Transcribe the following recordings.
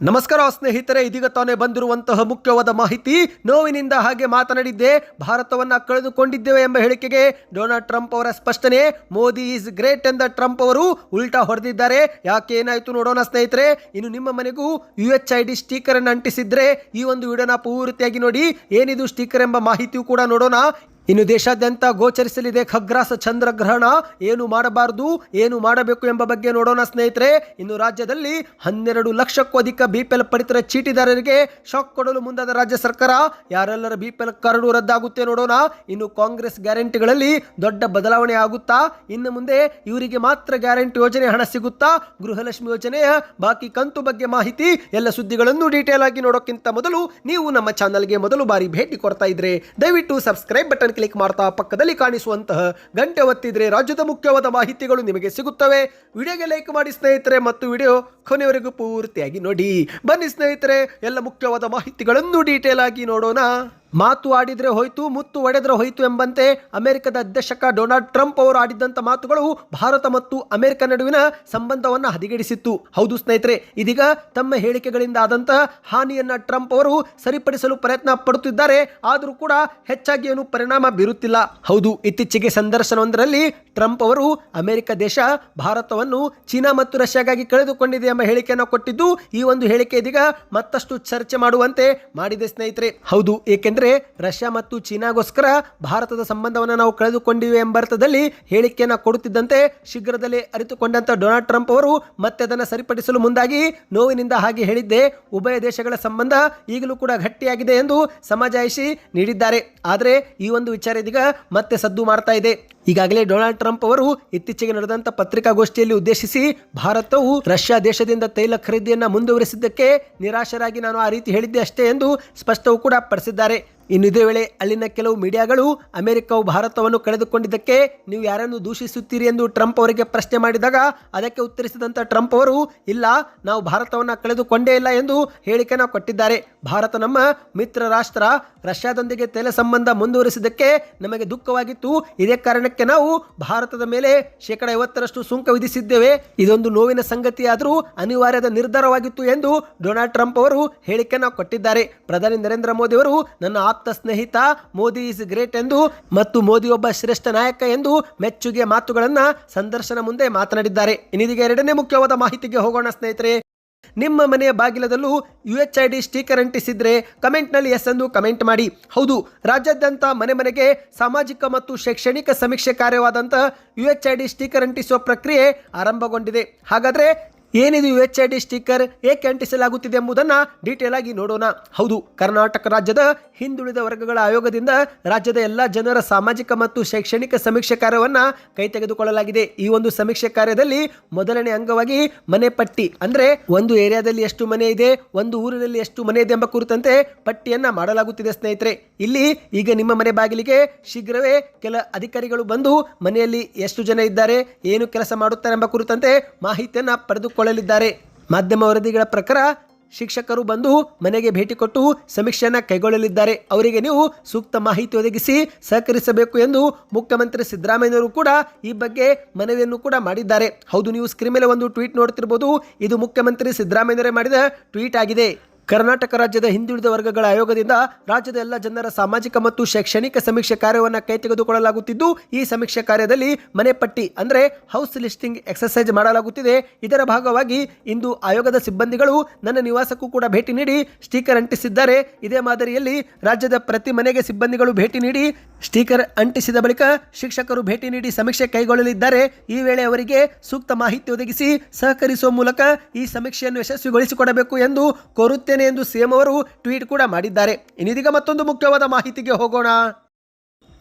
ನಮಸ್ಕಾರ ಸ್ನೇಹಿತರೆ, ಇದೀಗ ತಾನೇ ಬಂದಿರುವಂತಹ ಮುಖ್ಯವಾದ ಮಾಹಿತಿ, ನೋವಿನಿಂದ ಹಾಗೆ ಮಾತನಾಡಿದ್ದೆ ಭಾರತವನ್ನ ಕಳೆದುಕೊಂಡಿದ್ದೇವೆ ಎಂಬ ಹೇಳಿಕೆಗೆ ಡೊನಾಲ್ಡ್ ಟ್ರಂಪ್ ಅವರ ಸ್ಪಷ್ಟನೆ, ಮೋದಿ ಈಸ್ ಗ್ರೇಟ್ ಎಂದ ಟ್ರಂಪ್ ಅವರು ಉಲ್ಟಾ ಹೊಡೆದಿದ್ದಾರೆ. ಯಾಕೆ ಏನಾಯಿತು ನೋಡೋಣ ಸ್ನೇಹಿತರೆ, ಇನ್ನು ನಿಮ್ಮ ಮನೆಗೂ U H I D sticker ಅನ್ನು ಅಂಟಿಸಿದ್ರೆ ಈ ಒಂದು ವಿಡಿಯೋನ ಪೂರ್ತಿಯಾಗಿ ನೋಡಿ, ಏನಿದು ಸ್ಟೀಕರ್ ಎಂಬ ಮಾಹಿತಿಯೂ ಕೂಡ ನೋಡೋಣ. ಇನ್ನು ದೇಶಾದ್ಯಂತ ಗೋಚರಿಸಲಿದೆ ಖಗ್ರಾಸ ಚಂದ್ರಗ್ರಹಣ. ಏನು ಮಾಡಬಾರದು, ಏನು ಮಾಡಬೇಕು ಎಂಬ ಬಗ್ಗೆ ನೋಡೋಣ ಸ್ನೇಹಿತರೆ. ಇನ್ನು ರಾಜ್ಯದಲ್ಲಿ ಹನ್ನೆರಡು ಲಕ್ಷಕ್ಕೂ ಅಧಿಕ ಬಿಪಿಎಲ್ ಪಡಿತರ ಚೀಟಿದಾರರಿಗೆ ಶಾಕ್ ಕೊಡಲು ಮುಂದಾದ ರಾಜ್ಯ ಸರ್ಕಾರ. ಯಾರೆಲ್ಲರ ಬಿಪಿಎಲ್ ಕರಡು ರದ್ದಾಗುತ್ತೆ ನೋಡೋಣ. ಇನ್ನು ಕಾಂಗ್ರೆಸ್ ಗ್ಯಾರಂಟಿಗಳಲ್ಲಿ ದೊಡ್ಡ ಬದಲಾವಣೆ ಆಗುತ್ತಾ? ಇನ್ನು ಮುಂದೆ ಇವರಿಗೆ ಮಾತ್ರ ಗ್ಯಾರಂಟಿ ಯೋಜನೆ ಹಣ ಸಿಗುತ್ತಾ? ಗೃಹಲಕ್ಷ್ಮಿ ಯೋಜನೆಯ ಬಾಕಿ ಕಂತು ಬಗ್ಗೆ ಮಾಹಿತಿ, ಎಲ್ಲ ಸುದ್ದಿಗಳನ್ನು ಡೀಟೇಲ್ ಆಗಿ ನೋಡೋಕ್ಕಿಂತ ಮೊದಲು ನೀವು ನಮ್ಮ ಚಾನಲ್ಗೆ ಮೊದಲು ಬಾರಿ ಭೇಟಿ ಕೊಡ್ತಾ ಇದ್ರೆ ದಯವಿಟ್ಟು ಸಬ್ಸ್ಕ್ರೈಬ್ ಬಟನ್ ಕ್ಲಿಕ್ ಮಾಡ್ತಾ ಪಕ್ಕದಲ್ಲಿ ಕಾಣಿಸುವಂತಹ ಗಂಟೆ ಒತ್ತಿದ್ರೆ ರಾಜ್ಯದ ಮುಖ್ಯವಾದ ಮಾಹಿತಿಗಳು ನಿಮಗೆ ಸಿಗುತ್ತವೆ. ವಿಡಿಯೋಗೆ ಲೈಕ್ ಮಾಡಿ ಸ್ನೇಹಿತರೆ ಮತ್ತು ವಿಡಿಯೋ ಕೊನೆಯವರೆಗೂ ಪೂರ್ತಿಯಾಗಿ ನೋಡಿ. ಬನ್ನಿ ಸ್ನೇಹಿತರೆ, ಎಲ್ಲ ಮುಖ್ಯವಾದ ಮಾಹಿತಿಗಳನ್ನು ಡೀಟೇಲ್ ಆಗಿ ನೋಡೋಣ. ಮಾತು ಆಡಿದರೆ ಹೋಯ್ತು, ಮುತ್ತು ಒಡೆದ್ರೆ ಹೋಯ್ತು ಎಂಬಂತೆ ಅಮೆರಿಕದ ಅಧ್ಯಕ್ಷಕ ಡೊನಾಲ್ಡ್ ಟ್ರಂಪ್ ಅವರು ಆಡಿದ್ದಂಥ ಮಾತುಗಳು ಭಾರತ ಮತ್ತು ಅಮೆರಿಕ ನಡುವಿನ ಸಂಬಂಧವನ್ನು ಹದಗೆಡಿಸಿತ್ತು. ಹೌದು ಸ್ನೇಹಿತರೆ, ಇದೀಗ ತಮ್ಮ ಹೇಳಿಕೆಗಳಿಂದ ಆದಂತಹ ಹಾನಿಯನ್ನು ಟ್ರಂಪ್ ಅವರು ಸರಿಪಡಿಸಲು ಪ್ರಯತ್ನ ಪಡುತ್ತಿದ್ದಾರೆ, ಆದರೂ ಕೂಡ ಹೆಚ್ಚಾಗಿ ಏನು ಪರಿಣಾಮ ಬೀರುತ್ತಿಲ್ಲ. ಹೌದು, ಇತ್ತೀಚೆಗೆ ಸಂದರ್ಶನವೊಂದರಲ್ಲಿ ಟ್ರಂಪ್ ಅವರು ಅಮೆರಿಕ ದೇಶ ಭಾರತವನ್ನು ಚೀನಾ ಮತ್ತು ರಷ್ಯಾಗಾಗಿ ಕಳೆದುಕೊಂಡಿದೆ ಎಂಬ ಹೇಳಿಕೆಯನ್ನು ಕೊಟ್ಟಿದ್ದು, ಈ ಒಂದು ಹೇಳಿಕೆ ಇದೀಗ ಮತ್ತಷ್ಟು ಚರ್ಚೆ ಮಾಡುವಂತೆ ಮಾಡಿದೆ ಸ್ನೇಹಿತರೆ. ಹೌದು, ಏಕೆಂದರೆ ರಷ್ಯಾ ಮತ್ತು ಚೀನಾಗೋಸ್ಕರ ಭಾರತದ ಸಂಬಂಧವನ್ನು ನಾವು ಕಳೆದುಕೊಂಡಿವೆ ಎಂಬರ್ಥದಲ್ಲಿ ಹೇಳಿಕೆಯನ್ನು ಕೊಡುತ್ತಿದ್ದಂತೆ ಶೀಘ್ರದಲ್ಲೇ ಅರಿತುಕೊಂಡಂಥ ಡೊನಾಲ್ಡ್ ಟ್ರಂಪ್ ಅವರು ಮತ್ತೆ ಅದನ್ನು ಸರಿಪಡಿಸಲು ಮುಂದಾಗಿ ನೋವಿನಿಂದ ಹಾಗೆ ಹೇಳಿದ್ದೆ ಉಭಯ ದೇಶಗಳ ಸಂಬಂಧ ಈಗಲೂ ಕೂಡ ಗಟ್ಟಿಯಾಗಿದೆ ಎಂದು ಸಮಜಾಯಿಷಿ ನೀಡಿದ್ದಾರೆ. ಆದರೆ ಈ ಒಂದು ವಿಚಾರ ಇದೀಗ ಮತ್ತೆ ಸದ್ದು ಮಾಡ್ತಾ ಇದೆ. ಈಗಾಗಲೇ ಡೊನಾಲ್ಡ್ ಟ್ರಂಪ್ ಅವರು ಇತ್ತೀಚೆಗೆ ನಡೆದಂತ ಪತ್ರಿಕಾಗೋಷ್ಠಿಯಲ್ಲಿ ಉದ್ದೇಶಿಸಿ ಭಾರತವು ರಷ್ಯಾ ದೇಶದಿಂದ ತೈಲ ಖರೀದಿಯನ್ನ ಮುಂದುವರಿಸಿದ್ದಕ್ಕೆ ನಿರಾಶರಾಗಿ ನಾನು ಆ ರೀತಿ ಹೇಳಿದ್ದೆ ಅಷ್ಟೇ ಎಂದು ಸ್ಪಷ್ಟವೂ ಕೂಡ ಪಡಿಸಿದ್ದಾರೆ. ಇನ್ನು ಇದೇ ವೇಳೆ ಅಲ್ಲಿನ ಕೆಲವು ಮೀಡಿಯಾಗಳು ಅಮೆರಿಕವು ಭಾರತವನ್ನು ಕಳೆದುಕೊಂಡಿದ್ದಕ್ಕೆ ನೀವು ಯಾರನ್ನು ದೂಷಿಸುತ್ತೀರಿ ಎಂದು ಟ್ರಂಪ್ ಅವರಿಗೆ ಪ್ರಶ್ನೆ ಮಾಡಿದಾಗ ಅದಕ್ಕೆ ಉತ್ತರಿಸಿದಂಥ ಟ್ರಂಪ್ ಅವರು, ಇಲ್ಲ, ನಾವು ಭಾರತವನ್ನು ಕಳೆದುಕೊಂಡೇ ಇಲ್ಲ ಎಂದು ಹೇಳಿಕೆಯನ್ನು ಕೊಟ್ಟಿದ್ದಾರೆ. ಭಾರತ ನಮ್ಮ ಮಿತ್ರ ರಾಷ್ಟ್ರ, ರಷ್ಯಾದೊಂದಿಗೆ ತೈಲ ಸಂಬಂಧ ಮುಂದುವರಿಸಿದ್ದಕ್ಕೆ ನಮಗೆ ದುಃಖವಾಗಿತ್ತು. ಇದೇ ಕಾರಣಕ್ಕೆ ನಾವು ಭಾರತದ ಮೇಲೆ ಶೇಕಡ ಐವತ್ತರಷ್ಟು ಸುಂಕ ವಿಧಿಸಿದ್ದೇವೆ. ಇದೊಂದು ನೋವಿನ ಸಂಗತಿಯಾದರೂ ಅನಿವಾರ್ಯದ ನಿರ್ಧಾರವಾಗಿತ್ತು ಎಂದು ಡೊನಾಲ್ಡ್ ಟ್ರಂಪ್ ಅವರು ಹೇಳಿಕೆಯನ್ನು ಕೊಟ್ಟಿದ್ದಾರೆ. ಪ್ರಧಾನಿ ನರೇಂದ್ರ ಮೋದಿ ಅವರು, ನನ್ನ ಆಪ್ತ ಸ್ನೇಹಿತ, ಮೋದಿ ಇಸ್ ಗ್ರೇಟ್ ಎಂದು ಮತ್ತು ಮೋದಿ ಒಬ್ಬ ಶ್ರೇಷ್ಠ ನಾಯಕ ಎಂದು ಮೆಚ್ಚುಗೆ ಮಾತುಗಳನ್ನ ಸಂದರ್ಶನ ಮುಂದೆ ಮಾತನಾಡಿದ್ದಾರೆ. ಇನ್ನಿದೀಗ ಎರಡನೇ ಮುಖ್ಯವಾದ ಮಾಹಿತಿಗೆ ಹೋಗೋಣ ಸ್ನೇಹಿತರೆ. ನಿಮ್ಮ ಮನೆಯ ಬಾಗಿಲದಲ್ಲೂ U H I D sticker ಅಂಟಿಸಿದ್ರೆ ಕಮೆಂಟ್ನಲ್ಲಿ ಎಸ್ ಎಂದು ಕಮೆಂಟ್ ಮಾಡಿ. ಹೌದು, ರಾಜ್ಯಾದ್ಯಂತ ಮನೆ ಮನೆಗೆ ಸಾಮಾಜಿಕ ಮತ್ತು ಶೈಕ್ಷಣಿಕ ಸಮೀಕ್ಷೆ ಕಾರ್ಯವಾದಂಥ U H I D sticker ಅಂಟಿಸುವ ಪ್ರಕ್ರಿಯೆ ಆರಂಭಗೊಂಡಿದೆ. ಹಾಗಾದರೆ ಏನಿದು U H I D sticker ಏಕೆ ಅಂಟಿಸಲಾಗುತ್ತಿದೆ ಎಂಬುದನ್ನು ಡೀಟೇಲ್ ಆಗಿ ನೋಡೋಣ. ಹೌದು, ಕರ್ನಾಟಕ ರಾಜ್ಯದ ಹಿಂದುಳಿದ ವರ್ಗಗಳ ಆಯೋಗದಿಂದ ರಾಜ್ಯದ ಎಲ್ಲ ಜನರ ಸಾಮಾಜಿಕ ಮತ್ತು ಶೈಕ್ಷಣಿಕ ಸಮೀಕ್ಷೆ ಕಾರ್ಯವನ್ನು ಕೈ ತೆಗೆದುಕೊಳ್ಳಲಾಗಿದೆ. ಈ ಒಂದು ಸಮೀಕ್ಷೆ ಕಾರ್ಯದಲ್ಲಿ ಮೊದಲನೇ ಅಂಗವಾಗಿ ಮನೆ ಪಟ್ಟಿ ಅಂದರೆ ಒಂದು ಏರಿಯಾದಲ್ಲಿ ಎಷ್ಟು ಮನೆ ಇದೆ, ಒಂದು ಊರಿನಲ್ಲಿ ಎಷ್ಟು ಮನೆ ಇದೆ ಎಂಬ ಕುರಿತಂತೆ ಪಟ್ಟಿಯನ್ನು ಮಾಡಲಾಗುತ್ತಿದೆ ಸ್ನೇಹಿತರೆ. ಇಲ್ಲಿ ಈಗ ನಿಮ್ಮ ಮನೆ ಬಾಗಿಲಿಗೆ ಶೀಘ್ರವೇ ಕೆಲ ಅಧಿಕಾರಿಗಳು ಬಂದು ಮನೆಯಲ್ಲಿ ಎಷ್ಟು ಜನ ಇದ್ದಾರೆ, ಏನು ಕೆಲಸ ಮಾಡುತ್ತಾರೆ ಎಂಬ ಕುರಿತಂತೆ ಮಾಹಿತಿಯನ್ನ ಪಡೆದುಕೊಳ್ಳಲಿದ್ದಾರೆ ಮಾಧ್ಯಮ ವರದಿಗಳ ಪ್ರಕಾರ ಶಿಕ್ಷಕರು ಬಂದು ಮನೆಗೆ ಭೇಟಿ ಕೊಟ್ಟು ಸಮೀಕ್ಷೆಯನ್ನು ಕೈಗೊಳ್ಳಲಿದ್ದಾರೆ. ಅವರಿಗೆ ನೀವು ಸೂಕ್ತ ಮಾಹಿತಿ ಒದಗಿಸಿ ಸಹಕರಿಸಬೇಕು ಎಂದು ಮುಖ್ಯಮಂತ್ರಿ ಸಿದ್ದರಾಮಯ್ಯವರು ಕೂಡ ಈ ಬಗ್ಗೆ ಮನವಿಯನ್ನು ಕೂಡ ಮಾಡಿದ್ದಾರೆ. ಹೌದು, ನೀವು ಸ್ಕ್ರೀನ್ ಮೇಲೆ ಒಂದು ಟ್ವೀಟ್ ನೋಡ್ತಿರ್ಬೋದು. ಇದು ಮುಖ್ಯಮಂತ್ರಿ ಸಿದ್ದರಾಮಯ್ಯರೇ ಮಾಡಿದ ಟ್ವೀಟ್ ಆಗಿದೆ. ಕರ್ನಾಟಕ ರಾಜ್ಯದ ಹಿಂದುಳಿದ ವರ್ಗಗಳ ಆಯೋಗದಿಂದ ರಾಜ್ಯದ ಎಲ್ಲ ಜನರ ಸಾಮಾಜಿಕ ಮತ್ತು ಶೈಕ್ಷಣಿಕ ಸಮೀಕ್ಷೆ ಕಾರ್ಯವನ್ನು ಕೈ ತೆಗೆದುಕೊಳ್ಳಲಾಗುತ್ತಿದ್ದು ಈ ಸಮೀಕ್ಷೆ ಕಾರ್ಯದಲ್ಲಿ ಮನೆ ಪಟ್ಟಿ ಅಂದರೆ ಹೌಸ್ ಲಿಸ್ಟಿಂಗ್ ಎಕ್ಸರ್ಸೈಸ್ ಮಾಡಲಾಗುತ್ತಿದೆ. ಇದರ ಭಾಗವಾಗಿ ಇಂದು ಆಯೋಗದ ಸಿಬ್ಬಂದಿಗಳು ನನ್ನ ನಿವಾಸಕ್ಕೂ ಕೂಡ ಭೇಟಿ ನೀಡಿ ಸ್ಟಿಕರ್ ಅಂಟಿಸಿದ್ದಾರೆ. ಇದೇ ಮಾದರಿಯಲ್ಲಿ ರಾಜ್ಯದ ಪ್ರತಿ ಮನೆಗೆ ಸಿಬ್ಬಂದಿಗಳು ಭೇಟಿ ನೀಡಿ ಸ್ಟಿಕರ್ ಅಂಟಿಸಿದ ಬಳಿಕ ಶಿಕ್ಷಕರು ಭೇಟಿ ನೀಡಿ ಸಮೀಕ್ಷೆ ಕೈಗೊಳ್ಳಲಿದ್ದಾರೆ. ಈ ವೇಳೆ ಅವರಿಗೆ ಸೂಕ್ತ ಮಾಹಿತಿ ಒದಗಿಸಿ ಸಹಕರಿಸುವ ಮೂಲಕ ಈ ಸಮೀಕ್ಷೆಯನ್ನು ಯಶಸ್ವಿಗೊಳಿಸಿಕೊಡಬೇಕು ಎಂದು ಕೋರುತ್ತೇನೆ. ಎಂದು ಸಿಎಂ ಅವರು ಟ್ವೀಟ್ ಕೂಡ ಮಾಡಿದ್ದಾರೆ. ಇನ್ನಿದೀಗ ಮತ್ತೊಂದು ಮುಖ್ಯವಾದ ಮಾಹಿತಿಗೆ ಹೋಗೋಣ.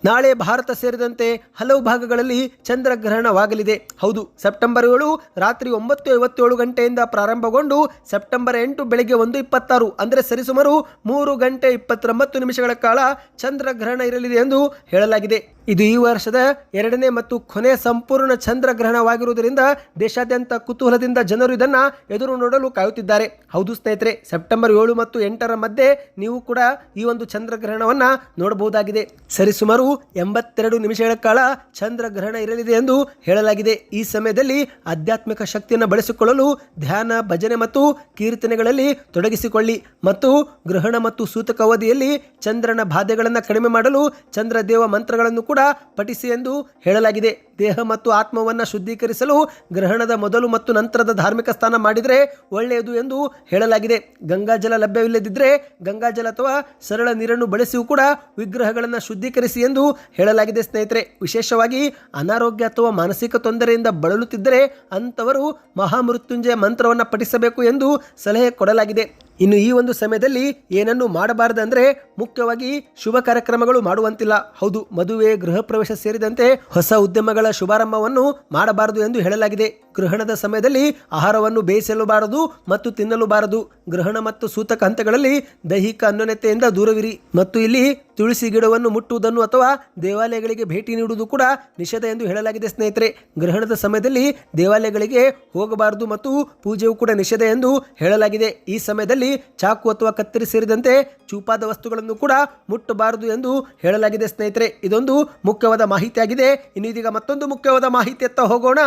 ನಾಳೆ ಭಾರತ ಸೇರಿದಂತೆ ಹಲವು ಭಾಗಗಳಲ್ಲಿ ಚಂದ್ರಗ್ರಹಣವಾಗಲಿದೆ. ಹೌದು, ಸೆಪ್ಟೆಂಬರ್ ಏಳು ರಾತ್ರಿ ಒಂಬತ್ತು ಐವತ್ತೇಳು ಗಂಟೆಯಿಂದ ಪ್ರಾರಂಭಗೊಂಡು ಸೆಪ್ಟೆಂಬರ್ ಎಂಟು ಬೆಳಗ್ಗೆ ಒಂದು ಇಪ್ಪತ್ತಾರು, ಅಂದರೆ ಸರಿಸುಮಾರು ಮೂರು ಗಂಟೆ ಇಪ್ಪತ್ತೊಂಬತ್ತು ನಿಮಿಷಗಳ ಕಾಲ ಚಂದ್ರಗ್ರಹಣ ಇರಲಿದೆ ಎಂದು ಹೇಳಲಾಗಿದೆ. ಇದು ಈ ವರ್ಷದ ಎರಡನೇ ಮತ್ತು ಕೊನೆ ಸಂಪೂರ್ಣ ಚಂದ್ರಗ್ರಹಣವಾಗಿರುವುದರಿಂದ ದೇಶಾದ್ಯಂತ ಕುತೂಹಲದಿಂದ ಜನರು ಇದನ್ನ ಎದುರು ನೋಡಲು ಕಾಯುತ್ತಿದ್ದಾರೆ. ಹೌದು ಸ್ನೇಹಿತರೆ, ಸೆಪ್ಟೆಂಬರ್ ಏಳು ಮತ್ತು ಎಂಟರ ಮಧ್ಯೆ ನೀವು ಕೂಡ ಈ ಒಂದು ಚಂದ್ರಗ್ರಹಣವನ್ನು ನೋಡಬಹುದಾಗಿದೆ. ಸರಿಸುಮಾರು ಎಂಬತ್ತೆರಡು ನಿಮಿಷಗಳ ಕಾಲ ಚಂದ್ರಗ್ರಹಣ ಇರಲಿದೆ ಎಂದು ಹೇಳಲಾಗಿದೆ. ಈ ಸಮಯದಲ್ಲಿ ಆಧ್ಯಾತ್ಮಿಕ ಶಕ್ತಿಯನ್ನು ಬಳಸಿಕೊಳ್ಳಲು ಧ್ಯಾನ, ಭಜನೆ ಮತ್ತು ಕೀರ್ತನೆಗಳಲ್ಲಿ ತೊಡಗಿಸಿಕೊಳ್ಳಿ ಮತ್ತು ಗ್ರಹಣ ಮತ್ತು ಸೂತಕ ಅವಧಿಯಲ್ಲಿ ಚಂದ್ರನ ಬಾಧೆಗಳನ್ನು ಕಡಿಮೆ ಮಾಡಲು ಚಂದ್ರದೇವ ಮಂತ್ರಗಳನ್ನು ಕೂಡ ಪಠಿಸಿ ಎಂದು ಹೇಳಲಾಗಿದೆ. ದೇಹ ಮತ್ತು ಆತ್ಮವನ್ನು ಶುದ್ಧೀಕರಿಸಲು ಗ್ರಹಣದ ಮೊದಲು ಮತ್ತು ನಂತರದ ಧಾರ್ಮಿಕ ಸ್ಥಾನ ಮಾಡಿದರೆ ಒಳ್ಳೆಯದು ಎಂದು ಹೇಳಲಾಗಿದೆ. ಗಂಗಾಜಲ ಲಭ್ಯವಿಲ್ಲದಿದ್ದರೆ ಗಂಗಾಜಲ ಅಥವಾ ಸರಳ ನೀರನ್ನು ಬಳಸಿಯೂ ಕೂಡ ವಿಗ್ರಹಗಳನ್ನು ಶುದ್ಧೀಕರಿಸಿ ಎಂದು ಹೇಳಲಾಗಿದೆ ಸ್ನೇಹಿತರೆ. ವಿಶೇಷವಾಗಿ ಅನಾರೋಗ್ಯ ಅಥವಾ ಮಾನಸಿಕ ತೊಂದರೆಯಿಂದ ಬಳಲುತ್ತಿದ್ದರೆ ಅಂಥವರು ಮಹಾಮೃತ್ಯುಂಜಯ ಮಂತ್ರವನ್ನು ಪಠಿಸಬೇಕು ಎಂದು ಸಲಹೆ ಕೊಡಲಾಗಿದೆ. ಇನ್ನು ಈ ಒಂದು ಸಮಯದಲ್ಲಿ ಏನನ್ನು ಮಾಡಬಾರದಂದ್ರೆ ಮುಖ್ಯವಾಗಿ ಶುಭ ಕಾರ್ಯಕ್ರಮಗಳು ಮಾಡುವಂತಿಲ್ಲ. ಹೌದು, ಮದುವೆ, ಗೃಹ ಪ್ರವೇಶ ಸೇರಿದಂತೆ ಹೊಸ ಉದ್ಯಮಗಳ ಶುಭಾರಂಭವನ್ನು ಮಾಡಬಾರದು ಎಂದು ಹೇಳಲಾಗಿದೆ. ಗ್ರಹಣದ ಸಮಯದಲ್ಲಿ ಆಹಾರವನ್ನು ಬೇಯಿಸಲುಬಾರದು ಮತ್ತು ತಿನ್ನಲುಬಾರದು. ಗ್ರಹಣ ಮತ್ತು ಸೂತಕ ಹಂತಗಳಲ್ಲಿ ದೈಹಿಕ ಅನ್ಯೋನ್ಯತೆಯಿಂದ ದೂರವಿರಿ. ಮತ್ತು ಇಲ್ಲಿ ತುಳಸಿ ಗಿಡವನ್ನು ಮುಟ್ಟುವುದನ್ನು ಅಥವಾ ದೇವಾಲಯಗಳಿಗೆ ಭೇಟಿ ನೀಡುವುದು ಕೂಡ ನಿಷೇಧ ಎಂದು ಹೇಳಲಾಗಿದೆ ಸ್ನೇಹಿತರೆ. ಗ್ರಹಣದ ಸಮಯದಲ್ಲಿ ದೇವಾಲಯಗಳಿಗೆ ಹೋಗಬಾರದು ಮತ್ತು ಪೂಜೆಯು ಕೂಡ ನಿಷೇಧ ಎಂದು ಹೇಳಲಾಗಿದೆ. ಈ ಸಮಯದಲ್ಲಿ ಚಾಕು ಅಥವಾ ಕತ್ತರಿ ಸೇರಿದಂತೆ ಚೂಪಾದ ವಸ್ತುಗಳನ್ನು ಕೂಡ ಮುಟ್ಟಬಾರದು ಎಂದು ಹೇಳಲಾಗಿದೆ ಸ್ನೇಹಿತರೆ. ಇದೊಂದು ಮುಖ್ಯವಾದ ಮಾಹಿತಿಯಾಗಿದೆ. ಇನ್ನು ಇದೀಗ ಮತ್ತೊಂದು ಮುಖ್ಯವಾದ ಮಾಹಿತಿಯತ್ತ ಹೋಗೋಣ.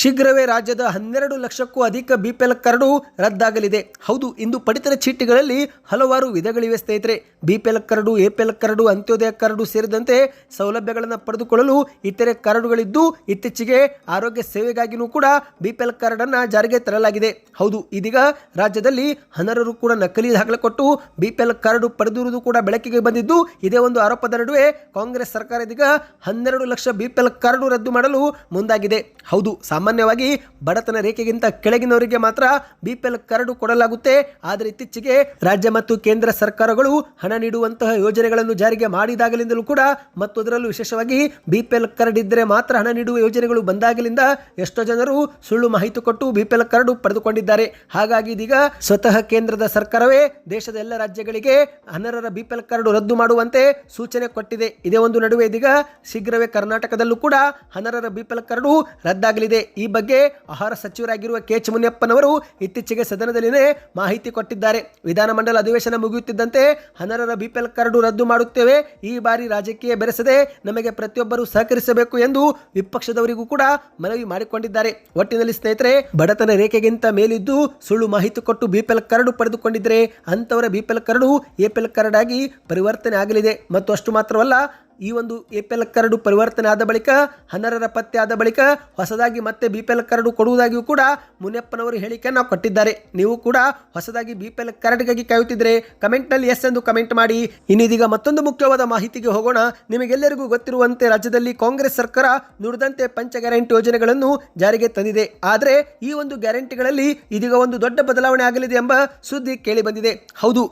ಶೀಘ್ರವೇ ರಾಜ್ಯದ ಹನ್ನೆರಡು ಲಕ್ಷಕ್ಕೂ ಅಧಿಕ ಬಿಪಿಎಲ್ ಕಾರ್ಡು ರದ್ದಾಗಲಿದೆ. ಹೌದು, ಇಂದು ಪಡಿತರ ಚೀಟಿಗಳಲ್ಲಿ ಹಲವಾರು ವಿಧಗಳಿವೆ ಸ್ನೇಹಿತರೆ. BPL card APL card, Antyodaya card ಸೇರಿದಂತೆ ಸೌಲಭ್ಯಗಳನ್ನು ಪಡೆದುಕೊಳ್ಳಲು ಇತರೆ ಕಾರ್ಡುಗಳಿದ್ದು, ಇತ್ತೀಚೆಗೆ ಆರೋಗ್ಯ ಸೇವೆಗಾಗಿಯೂ ಕೂಡ ಬಿಪಿಎಲ್ ಕಾರ್ಡನ್ನು ಜಾರಿಗೆ ತರಲಾಗಿದೆ. ಹೌದು, ಇದೀಗ ರಾಜ್ಯದಲ್ಲಿ ಹನರರು ಕೂಡ ನಕಲಿ ದಾಖಲೆ ಕೊಟ್ಟು ಬಿಪಿಎಲ್ ಕಾರ್ಡು ಪಡೆದಿರುವುದು ಕೂಡ ಬೆಳಕಿಗೆ ಬಂದಿದ್ದು, ಇದೇ ಒಂದು ಆರೋಪದ ನಡುವೆ ಕಾಂಗ್ರೆಸ್ ಸರ್ಕಾರ ಇದೀಗ ಹನ್ನೆರಡು ಲಕ್ಷ ಬಿಪಿಎಲ್ ಕಾರ್ಡು ರದ್ದು ಮಾಡಲು ಮುಂದಾಗಿದೆ. ಹೌದು ಸಾಮಾನ್ಯವಾಗಿ ಬಡತನ ರೇಖೆಗಿಂತ ಕೆಳಗಿನವರಿಗೆ ಮಾತ್ರ ಬಿಪಿಎಲ್ ಕಾರ್ಡು ಕೊಡಲಾಗುತ್ತೆ. ಆದರೆ ಇತ್ತೀಚೆಗೆ ರಾಜ್ಯ ಮತ್ತು ಕೇಂದ್ರ ಸರ್ಕಾರಗಳು ಹಣ ನೀಡುವಂತಹ ಯೋಜನೆಗಳನ್ನು ಜಾರಿಗೆ ಮಾಡಿದಾಗಲಿಂದಲೂ ಕೂಡ ಮತ್ತು ಅದರಲ್ಲೂ ವಿಶೇಷವಾಗಿ ಬಿಪಿಎಲ್ ಕಾರ್ಡ್ ಇದ್ದರೆ ಮಾತ್ರ ಹಣ ನೀಡುವ ಯೋಜನೆಗಳು ಬಂದಾಗಲಿಂದ ಎಷ್ಟೋ ಜನರು ಸುಳ್ಳು ಮಾಹಿತಿ ಕೊಟ್ಟು ಬಿಪಿಎಲ್ ಕಾರ್ಡು ಪಡೆದುಕೊಂಡಿದ್ದಾರೆ. ಹಾಗಾಗಿ ಇದೀಗ ಸ್ವತಃ ಕೇಂದ್ರದ ಸರ್ಕಾರವೇ ದೇಶದ ಎಲ್ಲ ರಾಜ್ಯಗಳಿಗೆ ಅನರ್ಹರ ಬಿಪಿಎಲ್ ಕಾರ್ಡು ರದ್ದು ಮಾಡುವಂತೆ ಸೂಚನೆ ಕೊಟ್ಟಿದೆ. ಇದೇ ಒಂದು ನಡುವೆ ಇದೀಗ ಶೀಘ್ರವೇ ಕರ್ನಾಟಕದಲ್ಲೂ ಕೂಡ ಅನರ್ಹರ ಬಿಪಿಎಲ್ ಕಾರ್ಡು ರದ್ದಾಗಲಿದೆ. ಈ ಬಗ್ಗೆ ಆಹಾರ ಸಚಿವರಾಗಿರುವ ಕೆ ಎಚ್ ಮುನಿಯಪ್ಪನವರು ಇತ್ತೀಚೆಗೆ ಸದನದಲ್ಲಿನೇ ಮಾಹಿತಿ ಕೊಟ್ಟಿದ್ದಾರೆ. ವಿಧಾನಮಂಡಲ ಅಧಿವೇಶನ ಮುಗಿಯುತ್ತಿದ್ದಂತೆ ಹನರರ ಬಿಪಿಎಲ್ ಕಾರ್ಡು ರದ್ದು ಮಾಡುತ್ತೇವೆ. ಈ ಬಾರಿ ರಾಜಕೀಯ ಬೆರೆಸದೆ ನಮಗೆ ಪ್ರತಿಯೊಬ್ಬರು ಸಹಕರಿಸಬೇಕು ಎಂದು ವಿಪಕ್ಷದವರಿಗೂ ಕೂಡ ಮನವಿ ಮಾಡಿಕೊಂಡಿದ್ದಾರೆ. ಒಟ್ಟಿನಲ್ಲಿ ಸ್ನೇಹಿತರೆ, ಬಡತನ ರೇಖೆಗಿಂತ ಮೇಲಿದ್ದು ಸುಳ್ಳು ಮಾಹಿತಿ ಕೊಟ್ಟು ಬಿಪಿಎಲ್ ಕಾರ್ಡು ಪಡೆದುಕೊಂಡಿದ್ದರೆ ಅಂತವರ ಬಿಪಿಎಲ್ ಕಾರ್ಡು ಎಪಿಎಲ್ ಕಾರ್ಡ್ ಆಗಿ ಪರಿವರ್ತನೆ ಆಗಲಿದೆ. ಮತ್ತು ಅಷ್ಟು ಮಾತ್ರವಲ್ಲ ಈ ಒಂದು ಎ ಪಿ ಎಲ್ ಕರಡು ಪರಿವರ್ತನೆ ಆದ ಬಳಿಕ ಹನ್ನರರ ಪತ್ತೆ ಆದ ಬಳಿಕ, ಹೊಸದಾಗಿ ಮತ್ತೆ ಬಿ ಪಿ ಎಲ್ ಕರಡು ಕೊಡುವುದಾಗಿಯೂ ಕೂಡ ಮುನಿಯಪ್ಪನವರು ಹೇಳಿಕೆಯನ್ನು ಕೊಟ್ಟಿದ್ದಾರೆ. ನೀವು ಕೂಡ ಹೊಸದಾಗಿ ಬಿ ಪಿ ಎಲ್ ಕರಡ್ಗಾಗಿ ಕಾಯುತ್ತಿದ್ದರೆ ಕಮೆಂಟ್ನಲ್ಲಿ ಎಸ್ ಎಂದು ಕಮೆಂಟ್ ಮಾಡಿ. ಇನ್ನಿದೀಗ ಮತ್ತೊಂದು ಮುಖ್ಯವಾದ ಮಾಹಿತಿಗೆ ಹೋಗೋಣ. ನಿಮಗೆಲ್ಲರಿಗೂ ಗೊತ್ತಿರುವಂತೆ ರಾಜ್ಯದಲ್ಲಿ ಕಾಂಗ್ರೆಸ್ ಸರ್ಕಾರ ನುಡಿದಂತೆ ಪಂಚ ಗ್ಯಾರಂಟಿ ಯೋಜನೆಗಳನ್ನು ಜಾರಿಗೆ ತಂದಿದೆ. ಆದರೆ ಈ ಒಂದು ಗ್ಯಾರಂಟಿಗಳಲ್ಲಿ ಇದೀಗ ಒಂದು ದೊಡ್ಡ ಬದಲಾವಣೆ ಆಗಲಿದೆ ಎಂಬ ಸುದ್ದಿ ಕೇಳಿ ಬಂದಿದೆ. ಹೌದು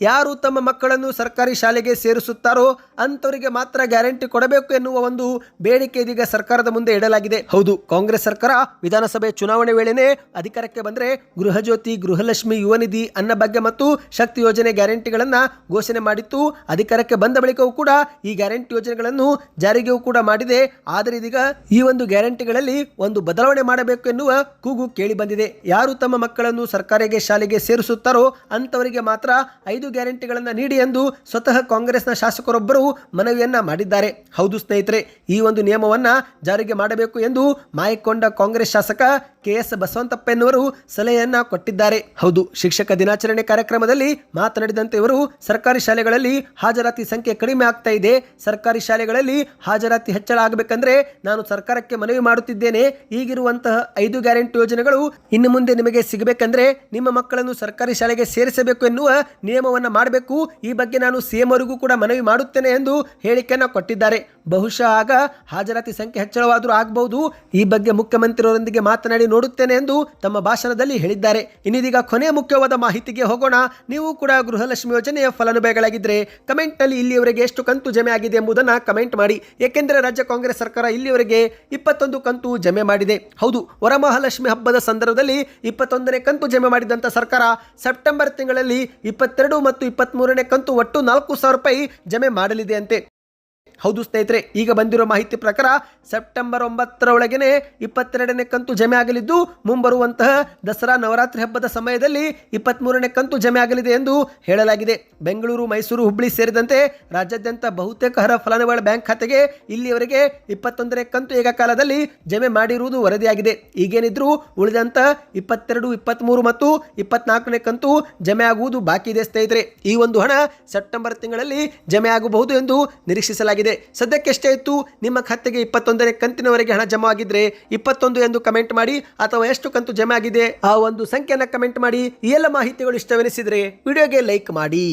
ಯಾರು ತಮ್ಮ ಮಕ್ಕಳನ್ನು ಸರ್ಕಾರಿ ಶಾಲೆಗೆ ಸೇರಿಸುತ್ತಾರೋ ಅಂಥವರಿಗೆ ಮಾತ್ರ ಗ್ಯಾರಂಟಿ ಕೊಡಬೇಕು ಎನ್ನುವ ಒಂದು ಬೇಡಿಕೆ ಇದೀಗ ಸರ್ಕಾರದ ಮುಂದೆ ಇಡಲಾಗಿದೆ. ಹೌದು, ಕಾಂಗ್ರೆಸ್ ಸರ್ಕಾರ ವಿಧಾನಸಭೆ ಚುನಾವಣೆ ವೇಳೆನೆ ಅಧಿಕಾರಕ್ಕೆ ಬಂದರೆ ಗೃಹಜ್ಯೋತಿ, ಗೃಹಲಕ್ಷ್ಮಿ ಯುವ ನಿಧಿ ಬಗ್ಗೆ ಮತ್ತು ಶಕ್ತಿ ಯೋಜನೆ ಗ್ಯಾರಂಟಿಗಳನ್ನು ಘೋಷಣೆ ಮಾಡಿತ್ತು. ಅಧಿಕಾರಕ್ಕೆ ಬಂದ ಬಳಿಕವೂ ಕೂಡ ಈ ಗ್ಯಾರಂಟಿ ಯೋಜನೆಗಳನ್ನು ಜಾರಿಗೆಯೂ ಕೂಡ ಮಾಡಿದೆ. ಆದರೆ ಇದೀಗ ಈ ಒಂದು ಗ್ಯಾರಂಟಿಗಳಲ್ಲಿ ಒಂದು ಬದಲಾವಣೆ ಮಾಡಬೇಕು ಎನ್ನುವ ಕೂಗು ಕೇಳಿ ಬಂದಿದೆ. ಯಾರು ತಮ್ಮ ಮಕ್ಕಳನ್ನು ಸರ್ಕಾರಿಗೆ ಶಾಲೆಗೆ ಸೇರಿಸುತ್ತಾರೋ ಅಂಥವರಿಗೆ ಮಾತ್ರ ಐದು ಗ್ಯಾರಂಟಿಗಳನ್ನು ನೀಡಿ ಎಂದು ಸ್ವತಃ ಕಾಂಗ್ರೆಸ್ನ ಶಾಸಕರೊಬ್ಬರು ಮನವಿಯನ್ನ ಮಾಡಿದ್ದಾರೆ. ಹೌದು ಸ್ನೇಹಿತರೆ, ಈ ಒಂದು ನಿಯಮವನ್ನು ಜಾರಿಗೆ ಮಾಡಬೇಕು ಎಂದು ಮಾಯಕೊಂಡ ಕಾಂಗ್ರೆಸ್ ಶಾಸಕ ಕೆ ಎಸ್ ಬಸವಂತಪ್ಪ ಎನ್ನುವರು ಸಲಹೆಯನ್ನ ಕೊಟ್ಟಿದ್ದಾರೆ. ಹೌದು, ಶಿಕ್ಷಕ ದಿನಾಚರಣೆ ಕಾರ್ಯಕ್ರಮದಲ್ಲಿ ಮಾತನಾಡಿದಂತೆ ಇವರು, ಸರ್ಕಾರಿ ಶಾಲೆಗಳಲ್ಲಿ ಹಾಜರಾತಿ ಸಂಖ್ಯೆ ಕಡಿಮೆ ಆಗ್ತಾ ಇದೆ. ಸರ್ಕಾರಿ ಶಾಲೆಗಳಲ್ಲಿ ಹಾಜರಾತಿ ಹೆಚ್ಚಳ ಆಗಬೇಕಂದ್ರೆ ನಾನು ಸರ್ಕಾರಕ್ಕೆ ಮನವಿ ಮಾಡುತ್ತಿದ್ದೇನೆ. ಈಗಿರುವಂತಹ ಐದು ಗ್ಯಾರಂಟಿ ಯೋಜನೆಗಳು ಇನ್ನು ಮುಂದೆ ನಿಮಗೆ ಸಿಗಬೇಕಂದ್ರೆ ನಿಮ್ಮ ಮಕ್ಕಳನ್ನು ಸರ್ಕಾರಿ ಶಾಲೆಗೆ ಸೇರಿಸಬೇಕು ಎನ್ನುವ ನಿಯಮವನ್ನು ಮಾಡಬೇಕು. ಈ ಬಗ್ಗೆ ನಾನು ಸಿಎಂ ಅವರಿಗೂ ಕೂಡ ಮನವಿ ಮಾಡುತ್ತೇನೆ ಎಂದು ಹೇಳಿಕೆಯನ್ನು ಕೊಟ್ಟಿದ್ದಾರೆ. ಬಹುಶಃ ಆಗ ಹಾಜರಾತಿ ಸಂಖ್ಯೆ ಹೆಚ್ಚಳವಾದರೂ ಆಗಬಹುದು. ಈ ಬಗ್ಗೆ ಮುಖ್ಯಮಂತ್ರಿಯವರೊಂದಿಗೆ ಮಾತನಾಡಿ ನೋಡುತ್ತೇನೆ ಎಂದು ತಮ್ಮ ಭಾಷಣದಲ್ಲಿ ಹೇಳಿದ್ದಾರೆ. ಇನ್ನಿದೀಗ ಕೊನೆಯ ಮುಖ್ಯವಾದ ಮಾಹಿತಿಗೆ ಹೋಗೋಣ. ನೀವು ಕೂಡ ಗೃಹಲಕ್ಷ್ಮಿ ಯೋಜನೆಯ ಫಲಾನುಭವಿಗಳಾಗಿದ್ದರೆ ಕಮೆಂಟ್ನಲ್ಲಿ ಇಲ್ಲಿಯವರೆಗೆ ಎಷ್ಟು ಕಂತು ಜಮೆ ಆಗಿದೆ ಎಂಬುದನ್ನು ಕಮೆಂಟ್ ಮಾಡಿ. ಏಕೆಂದರೆ ರಾಜ್ಯ ಕಾಂಗ್ರೆಸ್ ಸರ್ಕಾರ ಇಲ್ಲಿಯವರೆಗೆ ಇಪ್ಪತ್ತೊಂದು ಕಂತು ಜಮೆ ಮಾಡಿದೆ. ಹೌದು, ವರಮಹಾಲಕ್ಷ್ಮಿ ಹಬ್ಬದ ಸಂದರ್ಭದಲ್ಲಿ ಇಪ್ಪತ್ತೊಂದನೇ ಕಂತು ಜಮೆ ಮಾಡಿದಂಥ ಸರ್ಕಾರ ಸೆಪ್ಟೆಂಬರ್ ತಿಂಗಳಲ್ಲಿ ಇಪ್ಪತ್ತೆರಡು ಮತ್ತು ಇಪ್ಪತ್ತ್ಮೂರನೇ ಕಂತು ಒಟ್ಟು ನಾಲ್ಕು ಸಾವಿರ ರೂಪಾಯಿ ಜಮೆ ಮಾಡಲಿದೆ ಅಂತೆ ಹೌದು ಸ್ನೇಹಿತರೆ, ಈಗ ಬಂದಿರೋ ಮಾಹಿತಿ ಪ್ರಕಾರ ಸೆಪ್ಟೆಂಬರ್ ಒಂಬತ್ತರ ಒಳಗೇನೆ ಇಪ್ಪತ್ತೆರಡನೇ ಕಂತು ಜಮೆ ಆಗಲಿದ್ದು, ಮುಂಬರುವಂತಹ ದಸರಾ ನವರಾತ್ರಿ ಹಬ್ಬದ ಸಮಯದಲ್ಲಿ ಇಪ್ಪತ್ತ್ಮೂರನೇ ಕಂತು ಜಮೆ ಆಗಲಿದೆ ಎಂದು ಹೇಳಲಾಗಿದೆ. ಬೆಂಗಳೂರು, ಮೈಸೂರು ಹುಬ್ಬಳ್ಳಿ ಸೇರಿದಂತೆ ರಾಜ್ಯಾದ್ಯಂತ ಬಹುತೇಕ ಹರ ಫಲಾನುಭವಿಗಳ ಬ್ಯಾಂಕ್ ಖಾತೆಗೆ ಇಲ್ಲಿಯವರೆಗೆ ಇಪ್ಪತ್ತೊಂದನೇ ಕಂತು ಏಕಕಾಲದಲ್ಲಿ ಜಮೆ ಮಾಡಿರುವುದು ವರದಿಯಾಗಿದೆ. ಈಗೇನಿದ್ರೂ ಉಳಿದಂತ ಇಪ್ಪತ್ತೆರಡು ಇಪ್ಪತ್ತ್ಮೂರು ಮತ್ತು ಇಪ್ಪತ್ನಾಲ್ಕನೇ ಕಂತು ಜಮೆ ಆಗುವುದು ಬಾಕಿ ಇದೆ ಸ್ನೇಹಿತರೆ. ಈ ಒಂದು ಹಣ ಸೆಪ್ಟೆಂಬರ್ ತಿಂಗಳಲ್ಲಿ ಜಮೆ ಆಗಬಹುದು ಎಂದು ನಿರೀಕ್ಷಿಸಲಾಗಿದೆ. ಸದ್ಯಕ್ಕೆ ಎಷ್ಟೇ ಇತ್ತು, ನಿಮ್ಮ ಖಾತೆಗೆ ಇಪ್ಪತ್ತೊಂದನೇ ಕಂತಿನವರೆಗೆ ಹಣ ಜಮಾ ಆಗಿದ್ರೆ ಇಪ್ಪತ್ತೊಂದು ಎಂದು ಕಮೆಂಟ್ ಮಾಡಿ ಅಥವಾ ಎಷ್ಟು ಕಂತು ಜಮಾ ಆಗಿದೆ ಆ ಒಂದು ಸಂಖ್ಯೆಯನ್ನು ಕಮೆಂಟ್ ಮಾಡಿ. ಈ ಎಲ್ಲ ಮಾಹಿತಿಗಳು ಇಷ್ಟವೆನಿಸಿದರೆ ವಿಡಿಯೋಗೆ ಲೈಕ್ ಮಾಡಿ.